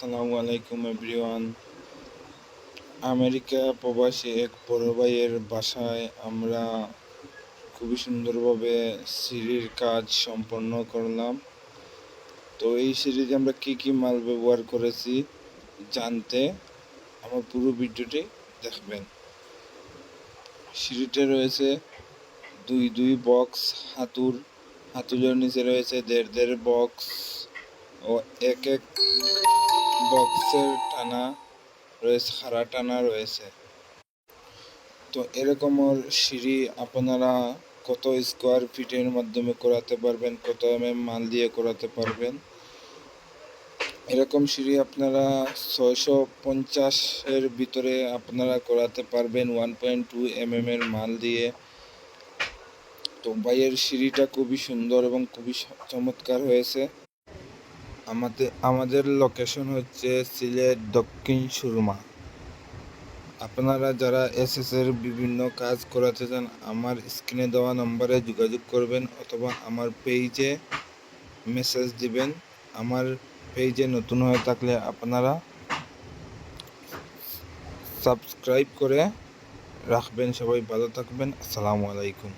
আসসালামু আলাইকুম, everyone. America প্রবাসী এক বড় ভাইয়ের বাসায় আমরা খুবই সুন্দরভাবে সিঁড়ির কাজ সম্পন্ন করলাম। তো এই সিঁড়িতে আমরা কি কি মাল ব্যবহার করেছি জানতে আমার পুরো ভিডিওটি দেখবেন। সিঁড়িতে রয়েছে দুই দুই বক্স হাতুর। হাতুলের নিচে রয়েছে দেড় দেড় বক্স ও এক এক বক্সের টানা রয়েছে, খাড়া টানা রয়েছে। তো এরকম সিঁড়ি আপনারা কত স্কোয়ার ফিটের মাধ্যমে করাতে পারবেন, কত এম এম মাল দিয়ে করাতে পারবেন? এরকম সিঁড়ি আপনারা ছয়শো পঞ্চাশের ভিতরে আপনারা করাতে পারবেন one point two M M এর মাল দিয়ে। তো ভাইয়ের সিঁড়িটা খুবই সুন্দর এবং খুবই চমৎকার হয়েছে। আমাদের আমাদের লোকেশন হচ্ছে সিলেট দক্ষিণ সুরমা। আপনারা যারা এস এর বিভিন্ন কাজ করাতে চান, আমার স্ক্রিনে দেওয়া নম্বরে যোগাযোগ করবেন অথবা আমার পেজে মেসেজ দিবেন। আমার পেজে নতুন হয়ে থাকলে আপনারা সাবস্ক্রাইব করে রাখবেন। সবাই ভালো থাকবেন। আসসালামু আলাইকুম।